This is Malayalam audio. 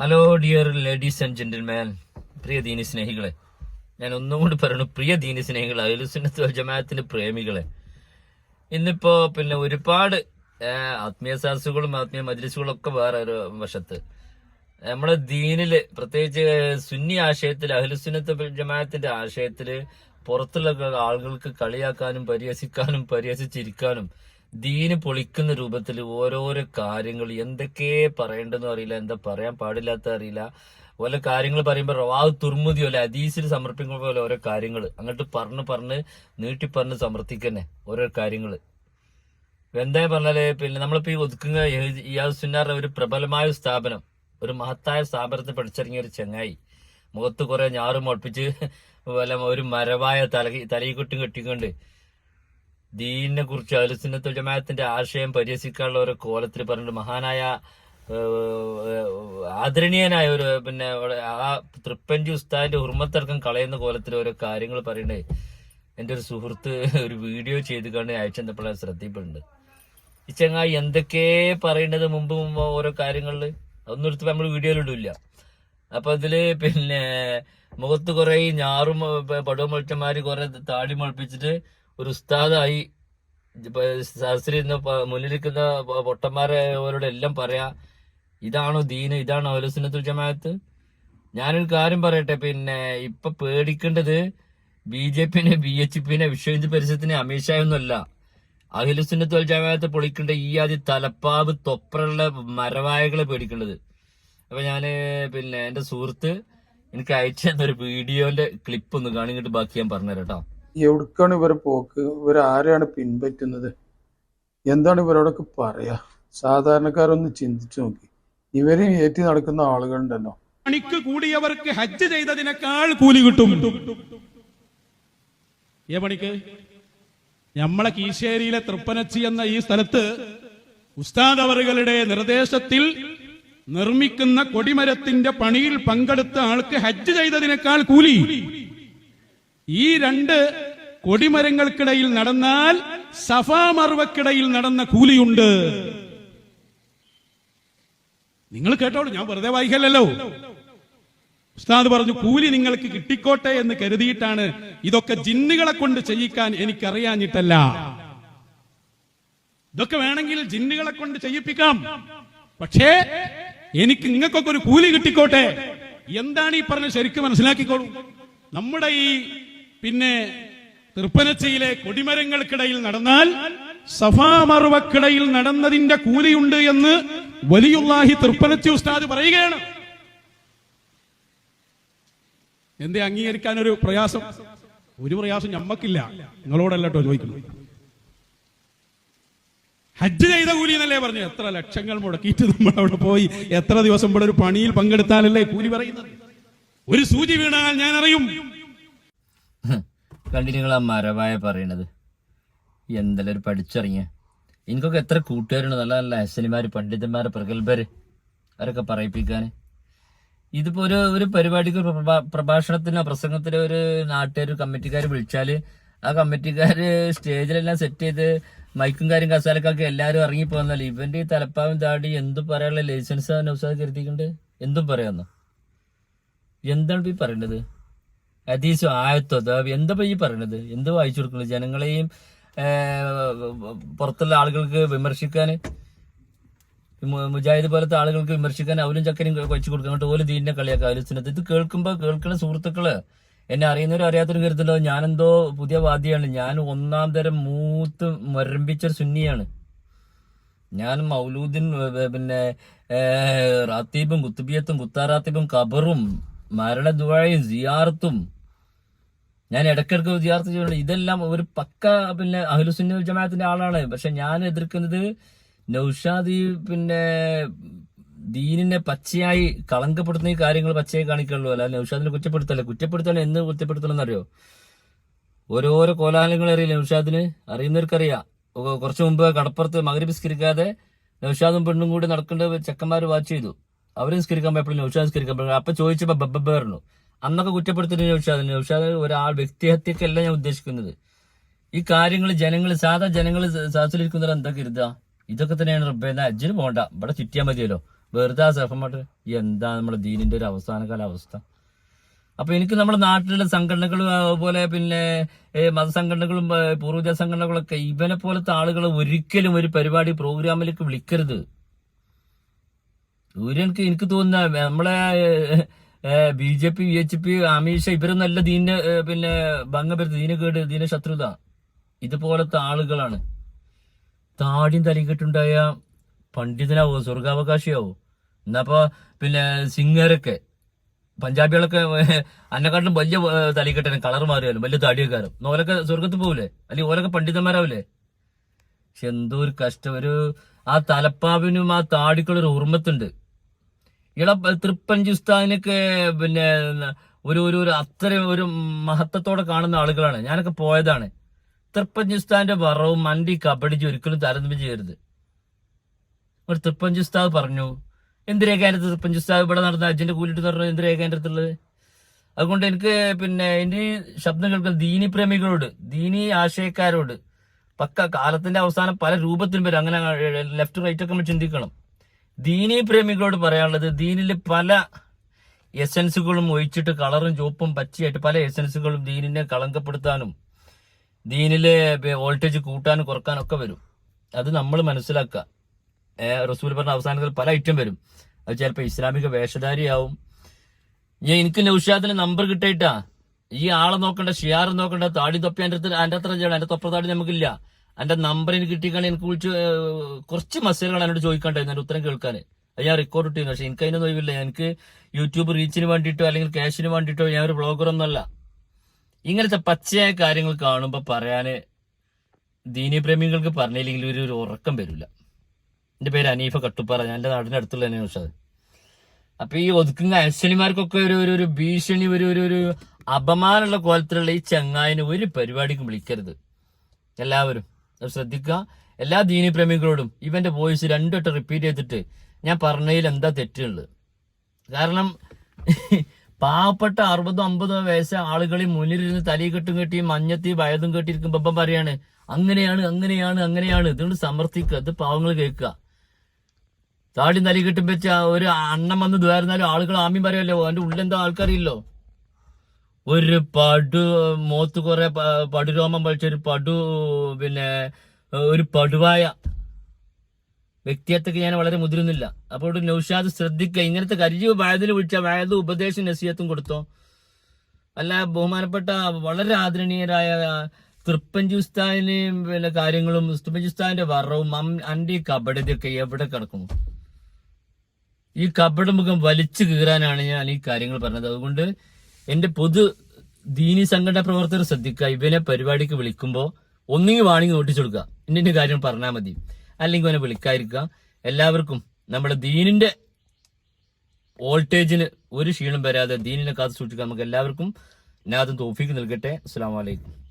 Hello dear ladies and gentleman പ്രിയ ദീനി സ്നേഹികളെ ഞാൻ ഒന്നും കൂടി പറയുന്നു പ്രിയ ദീനി സ്നേഹികളെ അയലുസുന്നത്ത് ജമാഅത്തിന്റെ പ്രേമികളെ. ഇന്നിപ്പോ പിന്നെ ഒരുപാട് ആത്മീയ സാഹസുകളും ആത്മീയ മജ്ലിസുകളും ഒക്കെ വേറെ ഒരു വശത്ത്. നമ്മുടെ ദീനിൽ പ്രത്യേകിച്ച് സുന്നി ആശയത്തിൽ അഹ്ലുസുന്നത്ത് വൽ ജമാഅത്തിന്റെ ആശയത്തിൽ പുറത്തുള്ള ആളുകൾക്ക് കളിയാക്കാനും പരിഹസിക്കാനും പരിഹസിച്ചിരിക്കാനും ദീന് പൊളിക്കുന്ന രൂപത്തിൽ ഓരോരോ കാര്യങ്ങൾ എന്തൊക്കെ പറയേണ്ടെന്ന് അറിയില്ല എന്താ പറയാൻ പാടില്ലാത്ത അറിയില്ല. ഓരോ കാര്യങ്ങൾ പറയുമ്പോൾ റവാവ് തുർമുതി പോലെ അദീസിൽ സമർപ്പിക്കുന്ന പോലെ ഓരോ കാര്യങ്ങൾ. അങ്ങോട്ട് പറഞ്ഞ് പറഞ്ഞ് നീട്ടി പറഞ്ഞ് സമർത്ഥിക്കന്നെ ഓരോ കാര്യങ്ങൾ. എന്താ പറഞ്ഞാൽ പിന്നെ നമ്മളിപ്പോ ഈ ഒതുക്കുന്ന ഇയാസുന്നാറിന്റെ ഒരു പ്രബലമായ സ്ഥാപനം ഒരു മഹത്തായ സ്ഥാപനത്തിൽ പഠിച്ചിറങ്ങിയ ഒരു ചെങ്ങായി. മുഖത്ത് കുറെ ഞാറും മുളപ്പിച്ച് വല്ല ഒരു മരവായ തല തലയിൽ തലയിക്കൊട്ടും കെട്ടിക്കൊണ്ട് ദീനിനെ കുറിച്ച് അലുസിനത്തുൽ ജമാഅത്തിന്റെ ആശയം പരിഹസിക്കാനുള്ള ഒരു കോലത്തിൽ പറഞ്ഞിട്ട് മഹാനായ ആദരണീയനായ ഒരു പിന്നെ ആ തൃപ്പഞ്ചി ഉസ്താദിന്റെ ഉർമ്മത്തർക്കം കളയുന്ന കോലത്തിൽ ഓരോ കാര്യങ്ങൾ പറയണ്ടേ എന്റെ ഒരു സുഹൃത്ത് ഒരു വീഡിയോ ചെയ്ത് കണ്ട് അയച്ചെന്നപ്പോഴാണ് ശ്രദ്ധയിൽപ്പെടുന്നുണ്ട് ഈ ചങ്ങായി എന്തൊക്കെ പറയേണ്ടത് മുമ്പ് മുമ്പ് ഓരോ കാര്യങ്ങളിൽ അതൊന്നും എടുത്ത് നമ്മൾ വീഡിയോയിലിടില്ല അപ്പൊ അതിൽ പിന്നെ മുഖത്ത് കുറെ ഞാറും പടവും മുളച്ചന്മാര് കുറെ താടി മുളപ്പിച്ചിട്ട് ഒരു ഉസ്താദായി പ- മുന്നിലിരിക്കുന്ന പൊട്ടന്മാരെ അവരോട് എല്ലാം പറയാ ഇതാണോ ദീന്? ഇതാണോ അലുസുന്നത്തുൽ ജമാഅത്ത്? ഞാനൊരു കാര്യം പറയട്ടെ പിന്നെ ഇപ്പൊ പേടിക്കേണ്ടത് ബി ജെ പിന്നെ ബി എച്ച് പിന്നെ വിശ്വ ഹിന്ദു പരിഷത്തിനെ അമിത്ഷായൊന്നുമല്ല അഖിലുസുന്നത്ത് വൽ പൊളിക്കേണ്ട ഈ ആദ്യ തലപ്പാവ് തൊപ്പറുള്ള മരവായകളെ പേടിക്കേണ്ടത്. അപ്പൊ ഞാൻ പിന്നെ എന്റെ സുഹൃത്ത് എനിക്ക് അയച്ചു തന്നൊരു വീഡിയോന്റെ ക്ലിപ്പ് ഒന്ന് കാണിങ്ങിട്ട് ബാക്കി ഞാൻ പറഞ്ഞുതരാം കേട്ടോ എവിടേക്കാണ് ഇവരെ പോക്ക്? ഇവരാരെയാണ് പിൻപറ്റുന്നത്? എന്താണ് ഇവരോടൊക്കെ പറയാ? സാധാരണക്കാരൊന്ന് ചിന്തിച്ചു നോക്കി. ഇവരെയും ഏറ്റി നടക്കുന്ന ആളുകളുണ്ടല്ലോ. പണിക്ക് കൂടിയവർക്ക് ഹജ്ജ് ചെയ്തതിനേക്കാൾ കൂലി കിട്ടും. ഏ പണിക്ക്? നമ്മളെ കീശേരിയിലെ തൃപ്പനച്ചി എന്ന ഈ സ്ഥലത്ത് ഉസ്താദ് അവറുകളുടെ നിർദ്ദേശത്തിൽ നിർമ്മിക്കുന്ന കൊടിമരത്തിന്റെ പണിയിൽ പങ്കെടുത്ത ആൾക്ക് ഹജ്ജ് ചെയ്തതിനേക്കാൾ കൂലി. ഈ രണ്ട് കൊടിമരങ്ങൾക്കിടയിൽ നടന്നാൽ സഫാ മർവക്കിടയിൽ നടന്ന കൂലിയുണ്ട്. നിങ്ങൾ കേട്ടോളൂ ഞാൻ വെറുതെ വായിക്കല്ലോ ഉസ്താദ് പറഞ്ഞു കൂലി നിങ്ങൾക്ക് കിട്ടിക്കോട്ടെ എന്ന് കരുതിയിട്ടാണ് ഇതൊക്കെ ജിന്നുകളെ കൊണ്ട് ചെയ്യിക്കാൻ എനിക്കറിയാഞ്ഞിട്ടല്ല. ഇതൊക്കെ വേണമെങ്കിൽ ജിന്നുകളെ കൊണ്ട് ചെയ്യിപ്പിക്കാം. പക്ഷേ എനിക്ക് നിങ്ങൾക്കൊക്കെ ഒരു കൂലി കിട്ടിക്കോട്ടെ? എന്താണ് ഈ പറഞ്ഞ ശരിക്കും മനസ്സിലാക്കിക്കോളൂ. നമ്മുടെ ഈ പിന്നെ തൃപ്പനച്ചയിലെ കൊടിമരങ്ങൾക്കിടയിൽ നടന്നാൽ സഫാമറുവക്കിടയിൽ നടന്നതിന്റെ കൂലിയുണ്ട് എന്ന് വലിയുള്ളാഹി തൃപ്പനച്ചി ഉസ്താദ് പറയുകയാണ്. എന്തേ അംഗീകരിക്കാൻ ഒരു പ്രയാസം? ഒരു പ്രയാസം ഞമ്മക്കില്ല. നിങ്ങളോടല്ല ചോദിക്കുന്നു ഹജ്ജ് ചെയ്ത കൂലി എന്നല്ലേ പറഞ്ഞു എത്ര ലക്ഷങ്ങൾ മുടക്കിയിട്ട് നമ്മൾ അവിടെ പോയി എത്ര ദിവസം ഇവിടെ ഒരു പണിയിൽ പങ്കെടുത്താലല്ലേ കൂലി പറയുന്നത്? ഒരു സൂചി വീണാൽ ഞാൻ അറിയും കണ്ടി നിങ്ങൾ ആ മരവായ പറയണത്. എന്തെല്ലാം ഒരു പഠിച്ചിറങ്ങിയ. എനിക്കൊക്കെ എത്ര കൂട്ടുകാരുണ്ട്. നല്ല നല്ല ഹസനിമാര് പണ്ഡിതന്മാര് പ്രഗത്ഭർ അവരൊക്കെ പറയിപ്പിക്കാന്. ഇതിപ്പോ ഒരു ഒരു പരിപാടിക്ക് പ്രഭാഷണത്തിനോ പ്രസംഗത്തിനോ ഒരു നാട്ടുകാർ കമ്മിറ്റിക്കാർ വിളിച്ചാൽ ആ കമ്മിറ്റിക്കാർ സ്റ്റേജിലെല്ലാം സെറ്റ് ചെയ്ത് മൈക്കും കാര്യം കസാലക്കൊക്കെ എല്ലാവരും ഇറങ്ങി പോന്നാൽ ഇവന്റെ ഈ തലപ്പാവും താടി എന്തും പറയാനുള്ള ലൈസൻസ് നൗസാദ് കരുതിയിട്ടുണ്ട്. എന്തും പറയാന്നോ എന്താണ് ഈ പറയേണ്ടത് ഹദീസും ആയത്തോ ദാവി എന്താ ഈ പറയണത്? എന്ത് വായിച്ചു കൊടുക്കുന്നത് ജനങ്ങളെയും പുറത്തുള്ള ആളുകൾക്ക് വിമർശിക്കാൻ മുജാഹിദ് പോലത്തെ ആളുകൾക്ക് വിമർശിക്കാൻ അവരും ചക്കരയും വെച്ചു കൊടുക്കാൻ അങ്ങോട്ട് ഓൽ ദീനിനെ കളിയാക്കുക ആലോചനത്ത് ഇത് കേൾക്കുമ്പോ കേൾക്കുന്ന സുഹൃത്തുക്കൾ എന്നെ അറിയുന്നവരും അറിയാത്തവരും കരുതല്ലോ ഞാനെന്തോ പുതിയ വാദിയാണ്. ഞാൻ ഒന്നാം തരം മൂത്ത് മരമ്പിച്ച സുന്നിയാണ്. ഞാൻ മൗലൂദിൻ പിന്നെ റാത്തീബും കുത്തുബിയത്തും കുത്താറാത്തീബും ഖബറും മരണദുവായും സിയാർത്തും ഞാൻ ഇടയ്ക്കിടയ്ക്ക് വിദ്യാർത്ഥി ചെയ്യുന്നുണ്ട് ഇതെല്ലാം ഒരു പക്ക പിന്നെ അഹ്ലുസുന്ന ജമാഅത്തിന്റെ ആളാണ്. പക്ഷെ ഞാൻ എതിർക്കുന്നത് നൌഷാദ് പിന്നെ ദീനിനെ പച്ചയായി കളങ്കപ്പെടുത്തുന്ന ഈ കാര്യങ്ങൾ പച്ചയായി കാണിക്കുള്ളൂ അല്ല നൌഷാദിനെ കുറ്റപ്പെടുത്തല്ല. കുറ്റപ്പെടുത്തണം എന്ന് കുറ്റപ്പെടുത്തണം എന്നറിയോ ഓരോരോ കോലാഹലങ്ങൾ അറിയില്ല നൌഷാദിന്? അറിയുന്നവർക്കറിയാം. കുറച്ചു മുമ്പ് കടപ്പുറത്ത് മകരി നിസ്കരിക്കാതെ നൌഷാദും പെണ്ണും കൂടി നടക്കേണ്ട ചെക്കന്മാർ വാച്ച് ചെയ്തു. അവരും നിസ്കരിക്കാൻ പോയപ്പോഴും നൌഷാദ് നിസ്കരിക്കാൻ പോയി അപ്പൊ ചോദിച്ചപ്പോ ബബ്ബ പറഞ്ഞു. അന്നൊക്കെ കുറ്റപ്പെടുത്തുന്നത് നൌഷാദ് നൗഷാദ് ഒരാൾ വ്യക്തിഹത്യക്കല്ല ഞാൻ ഉദ്ദേശിക്കുന്നത്. ഈ കാര്യങ്ങൾ ജനങ്ങൾ സാധാ ജനങ്ങൾ സാഹസിലിരിക്കുന്നവർ എന്താ കരുതുക? ഇതൊക്കെ തന്നെയാണ് റബ്ബേ. എന്നാ അജ്ജിന് പോകണ്ട ഇവിടെ ചുറ്റിയാൽ മതിയല്ലോ. വെറുതെ ആ എന്താ നമ്മുടെ ദീനിന്റെ ഒരു അവസാനകാല അവസ്ഥ അപ്പൊ എനിക്ക് നമ്മുടെ നാട്ടിലുള്ള സംഘടനകളും അതുപോലെ പിന്നെ മതസംഘടനകളും പൂർവജ സംഘടനകളൊക്കെ ഇവനെ പോലത്തെ ആളുകൾ ഒരിക്കലും ഒരു പരിപാടി പ്രോഗ്രാമിലേക്ക് വിളിക്കരുത്. എനിക്ക് എനിക്ക് തോന്നുന്ന നമ്മളെ B J P V H P Ameesha ഇവരൊന്നും അല്ല ദീന പിന്നെ ഭംഗപരുത്ത് ദീനകേട് ദീന ശത്രുത ഇതുപോലത്തെ ആളുകളാണ്. താടിയും തലിക്കെട്ടുണ്ടായ പണ്ഡിതനാവോ സ്വർഗാവകാശിയാവോ? എന്നപ്പോ പിന്നെ സിംഗറൊക്കെ പഞ്ചാബികളൊക്കെ അന്നെക്കാട്ടിലും വലിയ തലിക്കെട്ടനും കളർ മാറിയാലും വലിയ താടിയക്കാരും ഓലൊക്കെ സ്വർഗത്ത് പോകൂലേ അല്ലെങ്കിൽ ഓലൊക്കെ പണ്ഡിതന്മാരാവില്ലേ പക്ഷെ എന്തോ ഒരു കഷ്ടം. ഒരു ആ തലപ്പാവിനും ആ താടിക്കുള്ളൊരു ഉർമ്മത്തുണ്ട് ഇള തൃപ്പഞ്ചി ഉസ്താദിനൊക്കെ പിന്നെ ഒരു ഒരു ഒരു അത്ര ഒരു മഹത്വത്തോടെ കാണുന്ന ആളുകളാണ്. ഞാനൊക്കെ പോയതാണ്. തൃപ്പഞ്ചി ഉസ്താദിന്റെ വറവും മണ്ടി കബഡിജി ഒരിക്കലും താരതമ്യം ചെയ്യരുത്. ഒരു തൃപ്പഞ്ചി ഉസ്താദ് പറഞ്ഞു എന്ത് കേന്ദ്രത്തിൽ തൃപ്പഞ്ചി ഉസ്താദ് ഇവിടെ നടന്ന അജിന്റെ കൂലിട്ട് പറഞ്ഞു എന്ത് കേന്ദ്രത്തിലുള്ളത് അതുകൊണ്ട് എനിക്ക് പിന്നെ എന്റെ ശബ്ദം കേൾക്കുന്ന ദീനി പ്രേമികളോട് ദീനി ആശയക്കാരോട് പക്ക കാലത്തിന്റെ അവസാനം പല രൂപത്തിലും വരും. അങ്ങനെ ലെഫ്റ്റ് റൈറ്റ് ഒക്കെ നമ്മൾ ചിന്തിക്കണം. ദീനി പ്രേമികളോട് പറയാനുള്ളത് ദീനിൽ പല എസൻസുകളും ഒഴിച്ചിട്ട് കളറും ചുവപ്പും പച്ചയായിട്ട് പല എസൻസുകളും ദീനിനെ കളങ്കപ്പെടുത്താനും ദീനിലെ വോൾട്ടേജ് കൂട്ടാനും കുറക്കാനും ഒക്കെ വരും. അത് നമ്മൾ മനസ്സിലാക്കുക. റസൂൽ പറഞ്ഞ അവസാനത്തിൽ പല ഐറ്റം വരും. അത് ചിലപ്പോൾ ഇസ്ലാമിക വേഷധാരിയാവും. ഞാൻ എനിക്ക് നൗഷാദിന് നമ്പർ കിട്ടിയിട്ടാ. ഈ ആളെ നോക്കണ്ട ഷിയാർ നോക്കണ്ട താടി തൊപ്പി എന്റെ അടുത്ത് അത്ര ചെയ്യണം തൊപ്പ താടി നമുക്കില്ല. എന്റെ നമ്പർ എനിക്ക് കിട്ടിക്കാണ് എനിക്ക് വിളിച്ച് കുറച്ച് മെസ്സേജുകൾ എന്നോട് ചോദിക്കണ്ടായിരുന്നു എന്റെ ഉത്തരം കേൾക്കാൻ അത് ഞാൻ റെക്കോർഡ് ഇട്ടിരുന്നു. പക്ഷെ എനിക്ക് അതിനൊന്നും ഒഴിവില്ല. എനിക്ക് യൂട്യൂബ് റീച്ചിന് വേണ്ടിയിട്ടോ അല്ലെങ്കിൽ ക്യാഷിന് വേണ്ടിയിട്ടോ ഞാൻ ഒരു ബ്ലോഗർ ബ്ലോഗറൊന്നുമല്ല ഇങ്ങനത്തെ പച്ചയായ കാര്യങ്ങൾ കാണുമ്പോൾ പറയാന് ദീനി പ്രേമികൾക്ക് പറഞ്ഞില്ലെങ്കിൽ ഒരു ഒരു ഉറക്കം വരില്ല. എന്റെ പേര് അനീഫ കട്ടുപ്പാറ. ഞാൻ എന്റെ നാടിന്റെ അടുത്തുള്ള തന്നെ ഉഷാദ്. അപ്പൊ ഈ ഒതുക്കുന്ന അശ്വനിമാർക്കൊക്കെ ഒരു ഒരു ഒരു ഭീഷണി ഒരു ഒരു ഒരു അപമാനമുള്ള കോലത്തിലുള്ള ഈ ചങ്ങായിനെ ഒരു പരിപാടിക്കും വിളിക്കരുത്. എല്ലാവരും. ശ്രദ്ധിക്കുക. എല്ലാ ദീനി പ്രേമികളോടും ഇവന്റെ വോയിസ് രണ്ടുവട്ടം റിപ്പീറ്റ് ചെയ്തിട്ട് ഞാൻ പറഞ്ഞതിൽ എന്താ തെറ്റുള്ളത്? കാരണം പാവപ്പെട്ട അറുപതോ അമ്പതോ വയസ്സ ആളുകളിൽ മുന്നിലിരുന്ന് തലി കെട്ടും കെട്ടി മഞ്ഞത്തി വയതും കെട്ടിയിരിക്കുമ്പോൾ ഇപ്പം പറയാണ് അങ്ങനെയാണ് അങ്ങനെയാണ് അങ്ങനെയാണ്. ഇതുകൊണ്ട് സമർത്ഥിക്കുക ഇത് പാവങ്ങൾ കേൾക്കുക. താടി തലി കെട്ടും വെച്ച ഒരു അണ്ണം വന്ന് ദ്വാരുന്നാലും ആളുകൾ ആമ്യം പറയുമല്ലോ അതിന്റെ ഉള്ളിലെന്തോ ആൾക്കാരില്ലോ ഒരു പടു മോത്ത് കുറെ പടുരോമം പഴിച്ച ഒരു പടു പിന്നെ ഒരു പടുവായ വ്യക്തിയത്തൊക്കെ ഞാൻ വളരെ മുതിരുന്നില്ല. അപ്പോൾ നൗഷാദ് ശ്രദ്ധിക്കുക ഇങ്ങനത്തെ കരിജീവ് വയതിൽ വിളിച്ച വയത് ഉപദേശം നസീഹത്തും കൊടുത്തോ? അല്ല ബഹുമാനപ്പെട്ട വളരെ ആദരണീയരായ തൃപ്പഞ്ചുസ്താനെയും പിന്നെ കാര്യങ്ങളും തൃപ്പഞ്ചുസ്താന്റെ വറവും അന്റെ ഈ കബഡിതൊക്കെ എവിടെ കിടക്കുന്നു? ഈ കബഡ മുഖം വലിച്ചു കീറാനാണ് ഞാൻ ഈ കാര്യങ്ങൾ പറഞ്ഞത്. അതുകൊണ്ട് എന്റെ പൊതു ദീനി സംഘടന പ്രവർത്തകർ ശ്രദ്ധിക്കുക. ഇവനെ പരിപാടിക്ക് വിളിക്കുമ്പോൾ ഒന്നുകിൽ വാണിങ് നോട്ടിച്ചു കൊടുക്കുക. ഇന്ന കാര്യം പറഞ്ഞാൽ മതി. അല്ലെങ്കിൽ അവനെ വിളിക്കാതിരിക്കുക. എല്ലാവർക്കും നമ്മുടെ ദീനിന്റെ വോൾട്ടേജിന് ഒരു ക്ഷീണം വരാതെ ദീനിനെ കാത്തു സൂക്ഷിക്കാൻ നമുക്ക് എല്ലാവർക്കും നാദം തോഫിക്ക് നൽകട്ടെ. അസ്സാം വലൈക്കും